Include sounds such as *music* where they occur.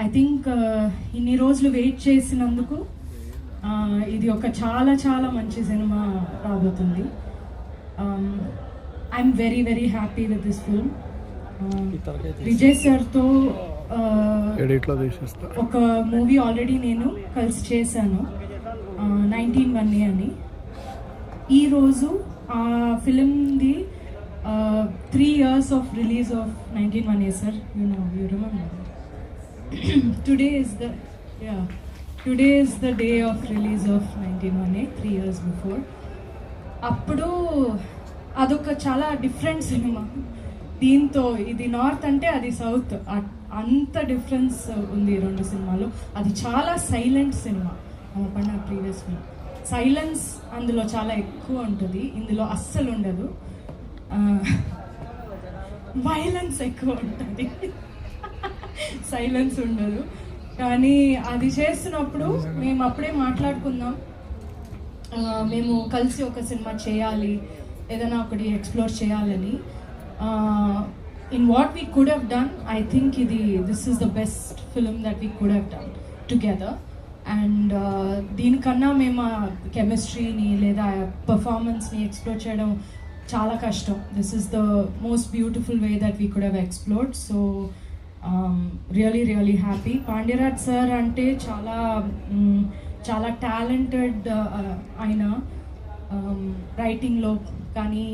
I think ఇన్ని రోజులు wait చేసినందుకు uh, ఇది ఒక చాలా చాలా మంచి సినిమా రాబోతుంది. Um, I'm very very happy with this film Vijay సార్తో ఒక మూవీ ఆల్రెడీ నేను కలిసి చేశాను. నైన్టీన్ వన్ అని. ఈరోజు ఆ ఫిలింది three years of release of nineteen one a sir you know you remember today is the yeah today is the day of release of nineteen one eight three years before అప్పుడు అదొక చాలా different cinema దీంతో ఇది north అంటే అది south అంత difference ఉంది రెండు సినిమాలు అది చాలా సైలెంట్ సినిమా పండుగ ప్రీవియస్ ఫిల్మ్ సైలెన్స్ అందులో చాలా ఎక్కువ ఉంటుంది. ఇందులో అస్సలు ఉండదు. వైలెన్స్ *laughs* ఎక్కువ ఉంటుంది. సైలెన్స్ ఉండదు. కానీ అది చేస్తున్నప్పుడు మేము అప్పుడే మాట్లాడుకుందాం. మేము కలిసి ఒక సినిమా చేయాలి ఏదైనా ఒకటి ఎక్స్ప్లోర్ చేయాలని. In what we could have done I think ఇది this is the best film that we could have done together and దీనికన్నా మేము ఆ కెమిస్ట్రీని లేదా పర్ఫార్మెన్స్ని ఎక్స్ప్లోర్ చేయడం చాలా కష్టం. This is the most beautiful way that we could have explored so really really happy Pandyaraj sir అంటే చాలా um, చాలా టాలెంటెడ్ uh, uh, ఆయన um, రైటింగ్లో కానీ